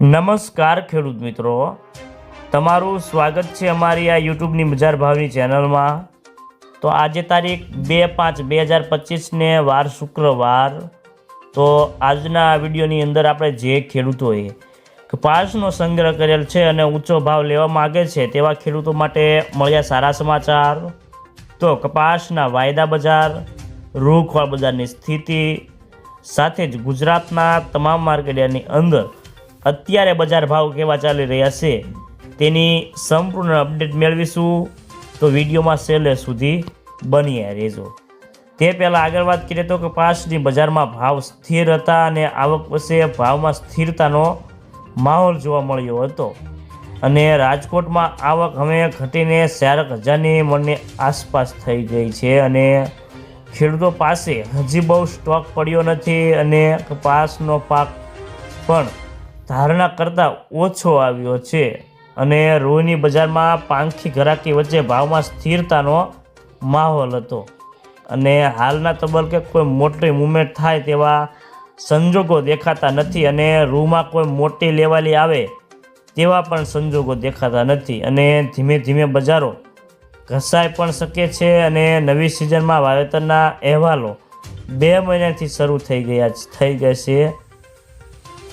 નમસ્કાર ખેડૂત મિત્રો. તમારું સ્વાગત છે અમારી આ યુટ્યુબની બજાર ભાવની ચેનલમાં. તો આજે તારીખ બે પાંચ બે હજાર પચીસને વાર શુક્રવાર. તો આજના વિડીયોની અંદર આપણે જે ખેડૂતોએ કપાસનો સંગ્રહ કરેલ છે અને ઊંચો ભાવ લેવા માગે છે તેવા ખેડૂતો માટે મળ્યા સારા સમાચાર. તો કપાસના વાયદા બજાર રૂખવાળ બજારની સ્થિતિ, સાથે જ ગુજરાતના તમામ માર્કેટની અંદર અત્યારે બજાર ભાવ કેવા ચાલી રહ્યા છે તેની સંપૂર્ણ અપડેટ મેળવીશું. તો વિડીયોમાં છેલ્લે સુધી બની રહેજો. તે પહેલાં આગળ વાત કરીએ તો કપાસની બજારમાં ભાવ સ્થિર હતા અને આવક વચ્ચે ભાવમાં સ્થિરતાનો માહોલ જોવા મળ્યો હતો. અને રાજકોટમાં આવક હવે ઘટીને ચારક હજારની મણની આસપાસ થઈ ગઈ છે અને ખેડૂતો પાસે હજી બહુ સ્ટોક પડ્યો નથી અને કપાસનો પાક પણ ધારણા કરતાં ઓછો આવ્યો છે. અને રૂની બજારમાં પાંખી ઘરાકી વચ્ચે ભાવમાં સ્થિરતાનો માહોલ હતો. અને હાલના તબક્કે કોઈ મોટી મુવમેન્ટ થાય તેવા સંજોગો દેખાતા નથી અને રૂમાં કોઈ મોટી લેવાલી આવે તેવા પણ સંજોગો દેખાતા નથી. અને ધીમે ધીમે બજારો ઘસાઈ પણ શકે છે અને નવી સિઝનમાં વાવેતરના અહેવાલો બે મહિનાથી શરૂ થઈ ગયા થઈ ગયા છે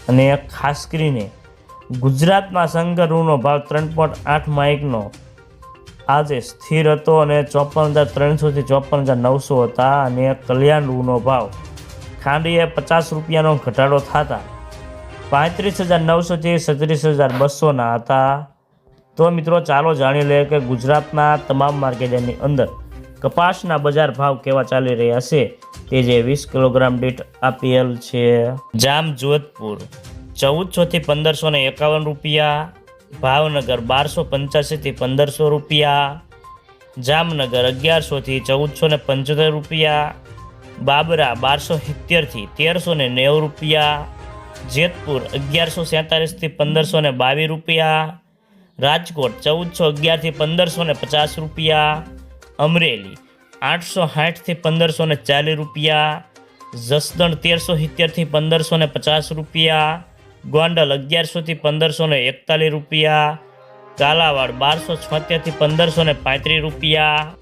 અને ખાસ કરીને ગુજરાતમાં સંગરૂનો ભાવ ત્રણ પોઈન્ટ આઠ માઇકનો આજે સ્થિર હતો અને ચોપન હજાર ત્રણસોથી ચોપન હજાર નવસો હતા અને કલ્યાણ ઋણનો ભાવ ખાંડીએ પચાસ રૂપિયાનો ઘટાડો થતા પાંત્રીસ હજાર નવસોથી સત્રીસ હજાર બસોના હતા. તો મિત્રો, ચાલો જાણી લઈએ કે ગુજરાતના તમામ માર્કેટની અંદર કપાસના બજાર ભાવ કેવા ચાલી રહ્યા છે. તે જે વીસ કિલોગ્રામ દીઠ આપેલ છે. જામ જોધપુર ચૌદસોથી પંદરસો ને એકાવન રૂપિયા, ભાવનગર બારસો પંચ્યાસીથી પંદરસો રૂપિયા, જામનગર અગિયારસોથી ચૌદસો ને પંચોતેર રૂપિયા, બાબરા બારસો સિત્તેરથી તેરસો ને નેવું રૂપિયા, જેતપુર અગિયારસો સેતાલીસથી પંદરસો ને બાવીસ રૂપિયા, રાજકોટ ચૌદસો અગિયારથી પંદરસો ને પચાસ રૂપિયા, અમરેલી આઠસો સાઠથી પંદરસો ને ચાલીસ રૂપિયા, જસદણ તેરસો સિત્તેરથી પંદરસો ને પચાસ રૂપિયા, ગોંડલ અગિયારસોથી પંદરસો ને એકતાલીસ રૂપિયા કાલાવાડ બારસો છોતેરથી પંદરસો ને પાંત્રીસ રૂપિયા